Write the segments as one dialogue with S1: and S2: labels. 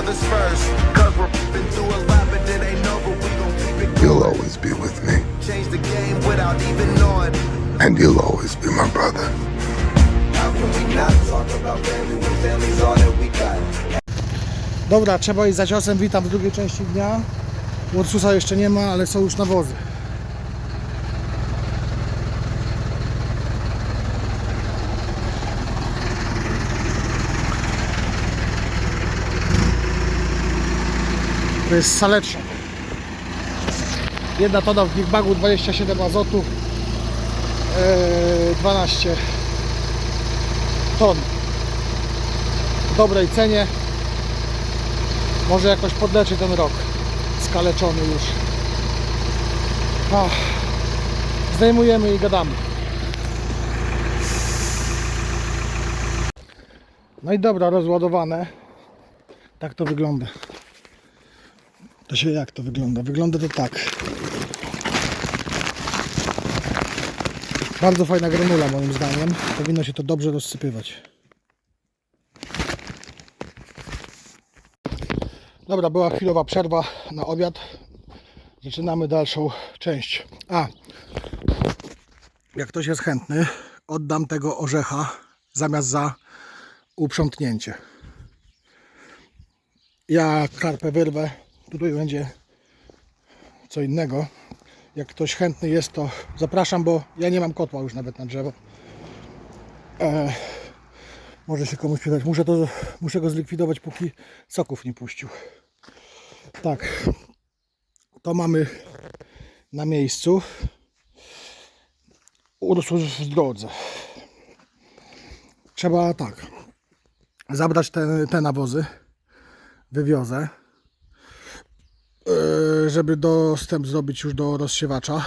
S1: others first. Cause we're been through a lot, but it ain't over. We gon' keep it
S2: You'll always be with me,
S1: change the game without even knowing.
S2: and you'll always be my brother.
S1: How can we not talk about family when family's all that we got?
S3: Dobra, trzeba iść za ciosem. Witam w drugiej części dnia. Ursusa jeszcze nie ma, ale są już nawozy. To jest saleczna. Jedna tona w Big Bagu, 27 azotu, e, 12 ton. W dobrej cenie. Może jakoś podleczy ten rok. Skaleczony już. Ach. Zdejmujemy i gadamy. No i dobra, rozładowane. Tak to wygląda. To się jak to wygląda? Wygląda to tak. Bardzo fajna granula moim zdaniem. Powinno się to dobrze rozsypywać. Dobra, była chwilowa przerwa na obiad. Zaczynamy dalszą część. A, jak ktoś jest chętny, oddam tego orzecha zamiast za uprzątnięcie. Ja karpę wyrwę, tutaj będzie co innego. Jak ktoś chętny jest, to zapraszam, bo ja nie mam kotła już nawet na drzewo. E, może się komuś przydać. Muszę, to, muszę go zlikwidować, póki soków nie puścił. Tak, to mamy na miejscu. Ursus w drodze. Trzeba tak, zabrać te, te nawozy. Wywiozę. Yy, Żeby dostęp zrobić już do rozsiewacza.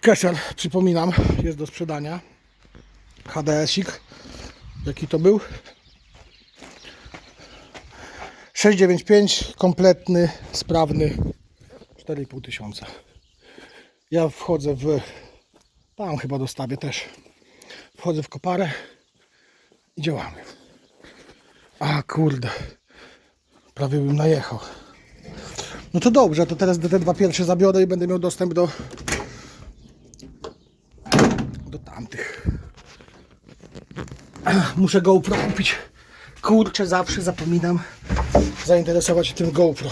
S3: Kesher, przypominam, jest do sprzedania. HDS-ik. Jaki to był? 695 kompletny, sprawny 4,5 tysiąca. Ja wchodzę w tam chyba dostawię też. Wchodzę w koparę i działamy. A kurde. Prawie bym najechał. No to dobrze, to teraz te dwa pierwsze zabiorę i będę miał dostęp do do tamtych. Muszę GoPro kupić. Kurczę, zawsze zapominam zainteresować się tym GoPro.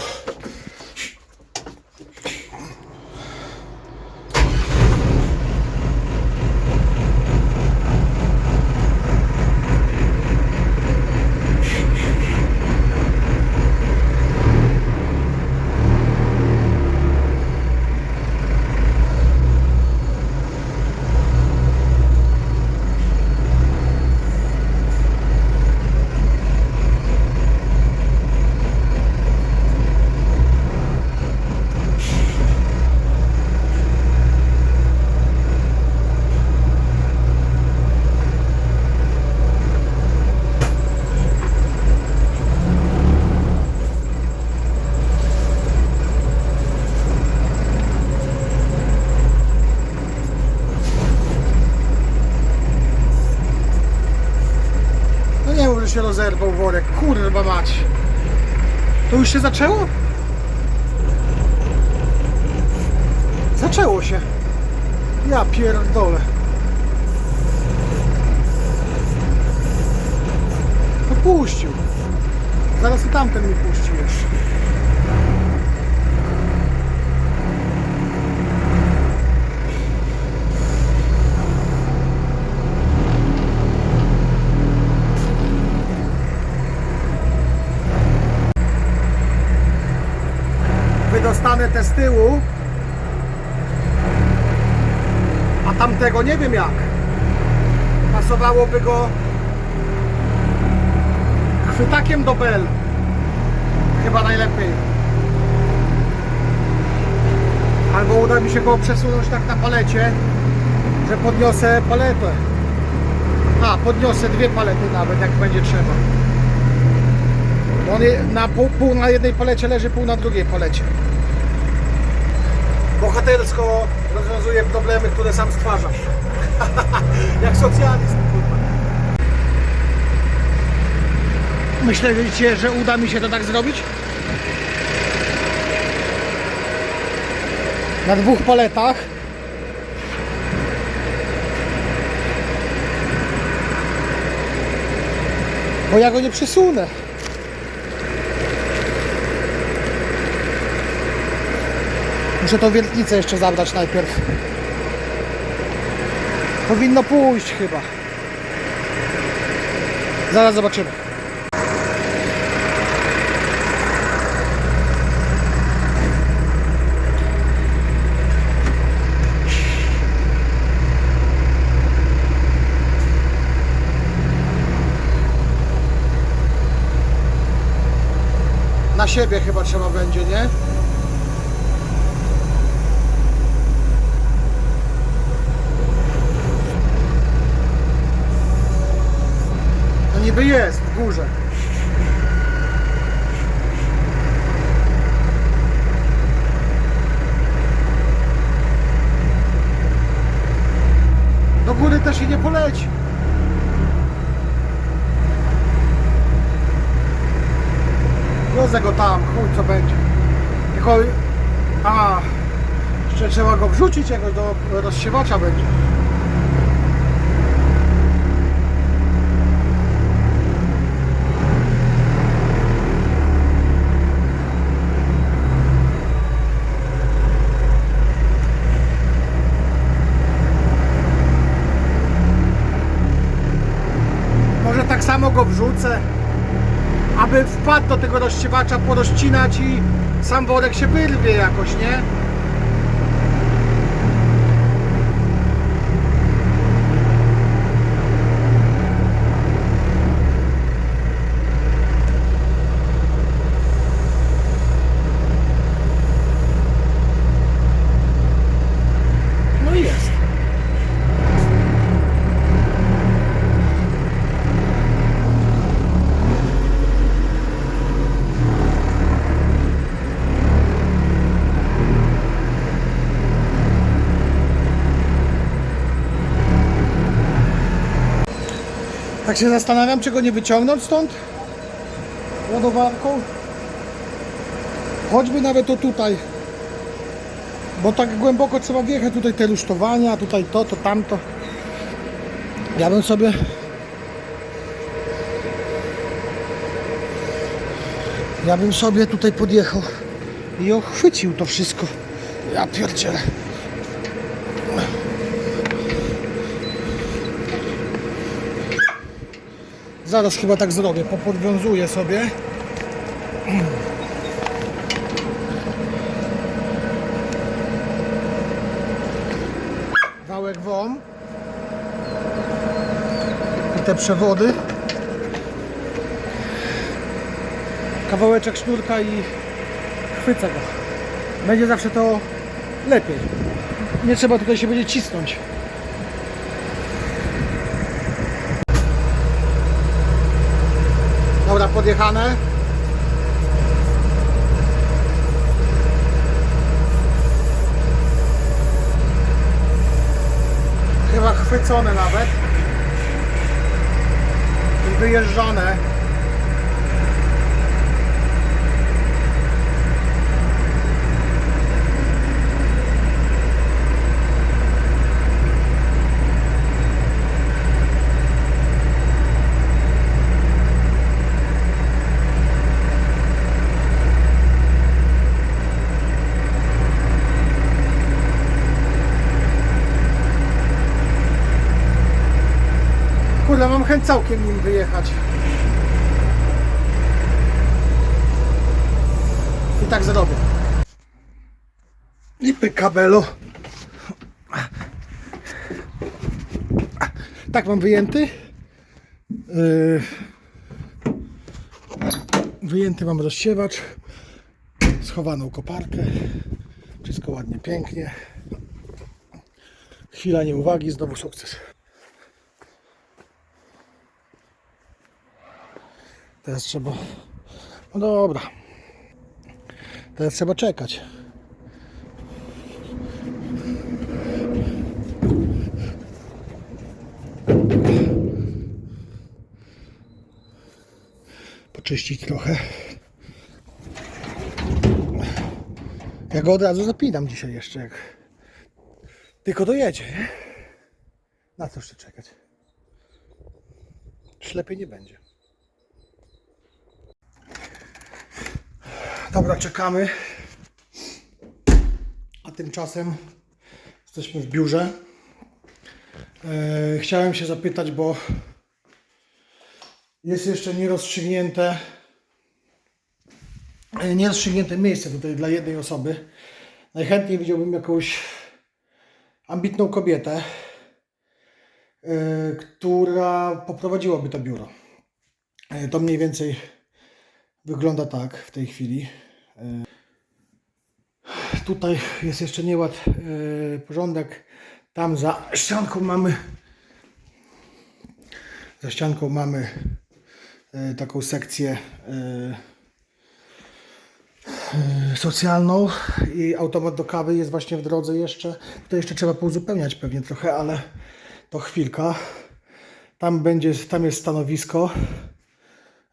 S3: Się rozerwał worek. Kurwa mać. To już się zaczęło? Zaczęło się. Ja pierdolę. No puścił. Zaraz i tamten mi puści jeszcze. Te z tyłu. A tamtego nie wiem jak. Pasowałoby go chwytakiem do bel. Chyba najlepiej. Albo uda mi się go przesunąć tak na palecie, że podniosę paletę. A, podniosę dwie palety nawet, jak będzie trzeba. On na pół, pół na jednej palecie leży, pół na drugiej palecie. Bohatersko rozwiązuje problemy, które sam stwarzam. Jak socjalist. kurwa. Myśleliście, że uda mi się to tak zrobić? Na dwóch paletach. Bo ja go nie przesunę. Muszę tą wiertnicę jeszcze zabrać najpierw. Powinno pójść chyba. Zaraz zobaczymy. Na siebie chyba trzeba będzie, nie? Niby jest w górze. Do góry też się nie poleci. Wiozę go tam, chuj co będzie. Tylko... A... Jeszcze trzeba go wrzucić jakoś do rozsiewacza będzie. Samo go wrzucę, aby wpadł do tego rozsiewacza, porozcinać i sam worek się wyrwie jakoś, nie? No i jest. Tak się zastanawiam, czy go nie wyciągnąć stąd ładowarką. Choćby nawet to tutaj. Bo tak głęboko trzeba wjechać. Tutaj te rusztowania, tutaj to, to tamto. Ja bym sobie Ja bym sobie tutaj podjechał i ochwycił to wszystko. Ja pierdzielę. Zaraz chyba tak zrobię. Popodwiązuję sobie. Wałek WOM. I te przewody. Kawałeczek sznurka i chwycę go. Będzie zawsze to lepiej. Nie trzeba tutaj się będzie cisnąć. Dobra, podjechane. Chyba chwycone nawet. I wyjeżdżane. Kurde, mam chęć całkiem nim wyjechać. I tak zrobię. I pykabelo. Tak mam wyjęty. Yy, Wyjęty mam rozsiewacz. Schowaną koparkę. Wszystko ładnie, pięknie. Chwila nieuwagi, znowu sukces. Teraz trzeba. No dobra. Teraz trzeba czekać. poczyścić trochę. Ja go od razu zapinam dzisiaj jeszcze, jak tylko dojedzie, nie? Na co jeszcze czekać? Już lepiej nie będzie. Dobra, czekamy. A tymczasem jesteśmy w biurze. E, chciałem się zapytać, bo jest jeszcze nierozstrzygnięte e, nierozstrzygnięte miejsce tutaj dla jednej osoby. Najchętniej widziałbym jakąś ambitną kobietę, e, która poprowadziłaby to biuro. E, To mniej więcej wygląda tak w tej chwili. E, Tutaj jest jeszcze nieład, e, porządek. Tam za ścianką mamy za ścianką mamy e, taką sekcję socjalną i automat do kawy jest właśnie w drodze jeszcze. Tutaj jeszcze trzeba pouzupełniać pewnie trochę, ale to chwilka. Tam będzie, tam jest stanowisko.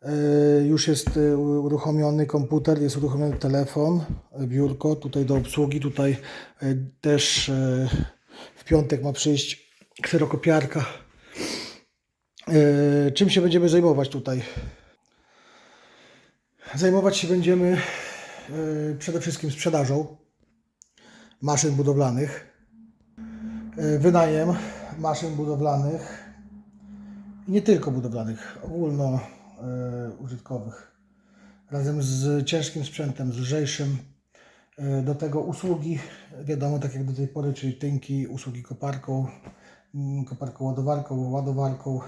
S3: E, Już jest e, uruchomiony komputer, jest uruchomiony telefon, e, biurko tutaj do obsługi. Tutaj też w piątek ma przyjść kserokopiarka. Czym się będziemy zajmować tutaj? Zajmować się będziemy przede wszystkim sprzedażą maszyn budowlanych, wynajem maszyn budowlanych i nie tylko budowlanych, ogólno użytkowych. Razem z ciężkim sprzętem, z lżejszym. E, Do tego usługi, wiadomo, tak jak do tej pory, czyli tynki, usługi koparką, mm, koparką ładowarką, ładowarką.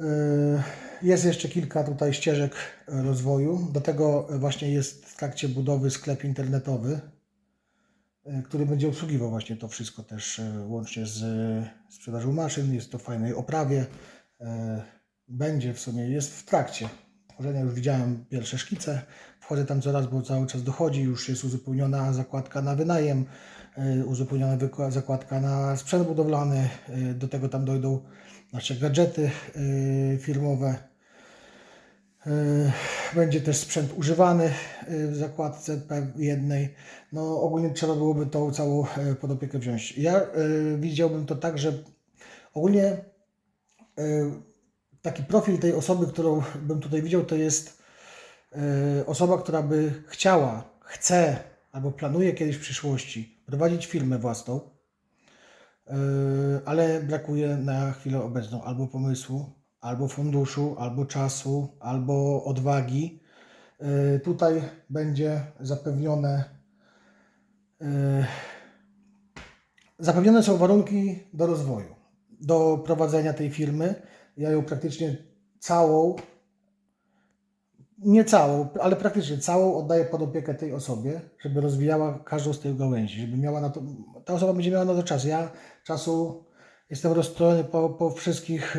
S3: E, Jest jeszcze kilka tutaj ścieżek e, rozwoju. Do tego właśnie jest w trakcie budowy sklep internetowy, e, który będzie obsługiwał właśnie to wszystko też e, łącznie z e, sprzedażą maszyn. Jest to w fajnej oprawie. Będzie w sumie, jest w trakcie tworzenia. Już widziałem pierwsze szkice. Wchodzę tam coraz, bo cały czas dochodzi. Już jest uzupełniona zakładka na wynajem, e, uzupełniona zakładka na sprzęt budowlany. e, Do tego tam dojdą nasze gadżety e, firmowe. Będzie też sprzęt używany w zakładce jednej. No ogólnie trzeba byłoby tą całą pod opiekę wziąć. Ja widziałbym to tak, że ogólnie taki profil tej osoby, którą bym tutaj widział, to jest e, osoba, która by chciała, chce albo planuje kiedyś w przyszłości prowadzić firmę własną, e, ale brakuje na chwilę obecną albo pomysłu, albo funduszu, albo czasu, albo odwagi. E, Tutaj będzie zapewnione zapewnione są warunki do rozwoju, do prowadzenia tej firmy. Ja ją praktycznie całą, nie całą, ale praktycznie całą oddaję pod opiekę tej osobie, żeby rozwijała każdą z tych gałęzi, żeby miała na to, ta osoba będzie miała na to czas. Ja czasu jestem rozstrojony po, po wszystkich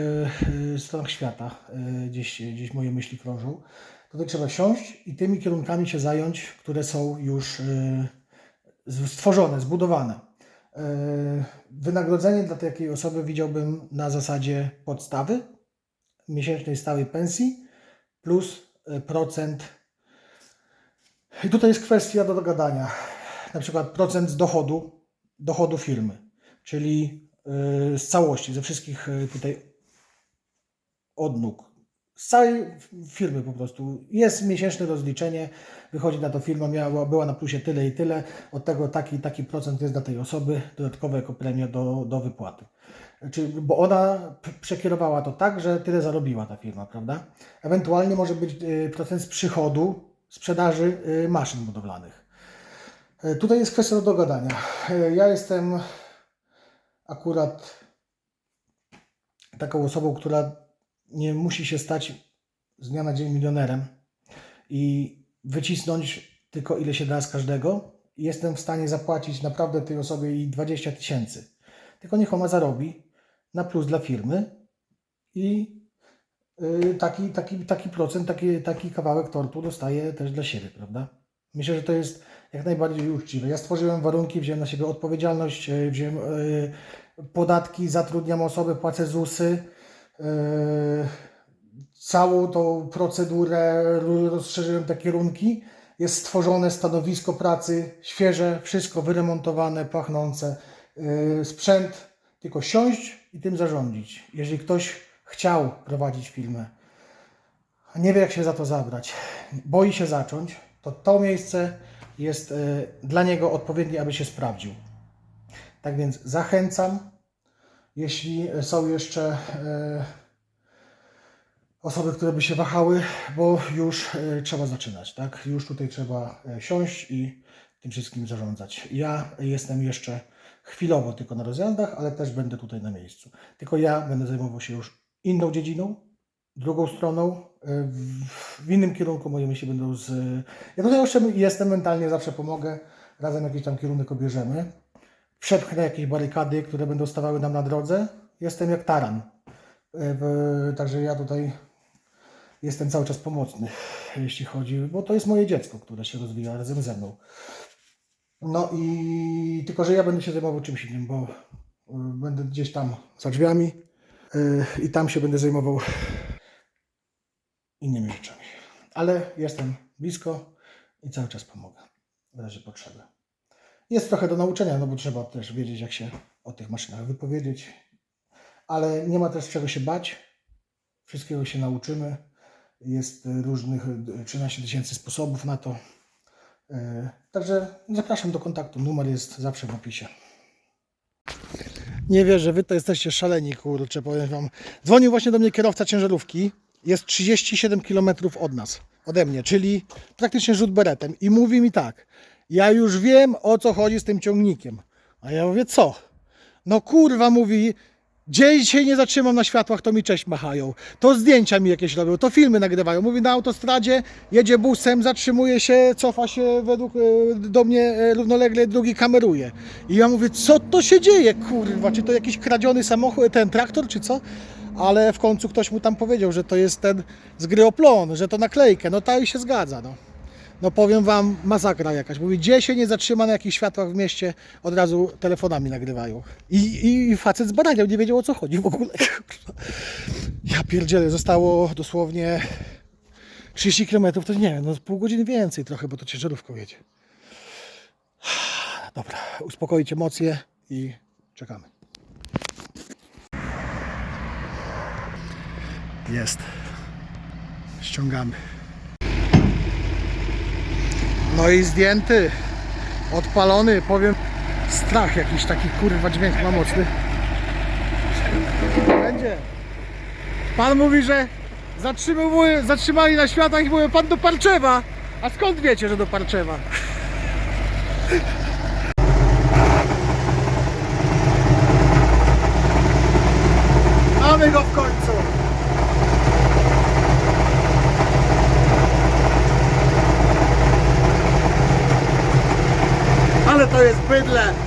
S3: e, stronach świata, e, gdzieś, gdzieś moje myśli krążą. Tutaj trzeba siąść i tymi kierunkami się zająć, które są już z- stworzone, zbudowane. E, Wynagrodzenie dla takiej osoby widziałbym na zasadzie podstawy miesięcznej stałej pensji plus e, procent. I tutaj jest kwestia do dogadania. Na przykład procent z dochodu, dochodu firmy, czyli e, z całości, ze wszystkich e, tutaj odnóg. Z całej firmy po prostu. Jest miesięczne rozliczenie, wychodzi na to firma, miała, była na plusie tyle i tyle, od tego taki taki procent jest dla tej osoby, dodatkowe jako premia do, do wypłaty. Czyli, bo ona przekierowała to tak, że tyle zarobiła ta firma, prawda? Ewentualnie może być y, procent z przychodu sprzedaży y, maszyn budowlanych. Y, Tutaj jest kwestia do dogadania. Y, Ja jestem akurat taką osobą, która nie musi się stać z dnia na dzień milionerem i wycisnąć tylko ile się da z każdego. Jestem w stanie zapłacić naprawdę tej osobie i 20 tysięcy. Tylko niech ona zarobi na plus dla firmy i y, taki, taki, taki procent, taki, taki kawałek tortu dostaje też dla siebie, prawda? Myślę, że to jest jak najbardziej uczciwe. Ja stworzyłem warunki, wziąłem na siebie odpowiedzialność, y, wziąłem y, podatki, zatrudniam osobę, płacę ZUSy. Y, całą tą procedurę, rozszerzyłem te kierunki. Jest stworzone stanowisko pracy, świeże, wszystko wyremontowane, pachnące. Yy, sprzęt, tylko siąść i tym zarządzić. Jeżeli ktoś chciał prowadzić filmy, a nie wie jak się za to zabrać, boi się zacząć, to to miejsce jest yy, dla niego odpowiednie, aby się sprawdził. Tak więc zachęcam, jeśli są jeszcze e, osoby, które by się wahały, bo już e, trzeba zaczynać, tak? Już tutaj trzeba e, siąść i tym wszystkim zarządzać. Ja jestem jeszcze chwilowo tylko na rozjazdach, ale też będę tutaj na miejscu. Tylko ja będę zajmował się już inną dziedziną, drugą stroną, w innym kierunku moje myśli będą z... Ja tutaj jeszcze jestem mentalnie, zawsze pomogę, razem jakiś tam kierunek obierzemy przepchnę jakieś barykady, które będą stawały nam na drodze. Jestem jak taran. E, Także ja tutaj jestem cały czas pomocny, jeśli chodzi, bo to jest moje dziecko, które się rozwija razem ze mną. No i tylko, że ja będę się zajmował czymś innym, bo y, będę gdzieś tam za drzwiami y, i tam się będę zajmował innymi rzeczami. Ale jestem blisko i cały czas pomogę w razie potrzeby. Jest trochę do nauczenia, no bo trzeba też wiedzieć, jak się o tych maszynach wypowiedzieć, ale nie ma też czego się bać. Wszystkiego się nauczymy. Jest y, różnych y, 13 tysięcy sposobów na to. Y, Także zapraszam do kontaktu. Numer jest zawsze w opisie. Nie wierzę, wy to jesteście szaleni, kurczę, powiem wam. Dzwonił właśnie do mnie kierowca ciężarówki. Jest 37 km od nas, ode mnie, czyli praktycznie rzut beretem. I mówi mi tak, ja już wiem o co chodzi z tym ciągnikiem. A ja mówię, co? No kurwa, mówi, gdzie się nie zatrzymam na światłach, to mi cześć machają. To zdjęcia mi jakieś robią, to filmy nagrywają. Mówi na autostradzie, jedzie busem, zatrzymuje się, cofa się według e, do mnie e, równolegle, drugi kameruje. I ja mówię, co to się dzieje, kurwa? Czy to jakiś kradziony samochód, ten traktor, czy co? Ale w końcu ktoś mu tam powiedział, że to jest ten z gry Oplon, że to naklejkę. No ta i się zgadza, no. No powiem wam, masakra jakaś. Mówi, gdzie się nie zatrzyma na jakichś światłach w mieście, od razu telefonami nagrywają. I, i, facet zbaraniał, nie wiedział o co chodzi w ogóle. Ja pierdzielę, zostało dosłownie 30 km, to nie wiem, no pół godziny więcej trochę, bo to ciężarówką jedzie. Dobra, uspokoić emocje i czekamy. Jest. Ściągamy. No i zdjęty, odpalony, powiem, strach jakiś taki kurwa dźwięk ma mocny. Będzie. Pan mówi, że zatrzymali na światach i mówię, pan do Parczewa. A skąd wiecie, że do Parczewa? Mamy go w końcu. Ale to jest bydle.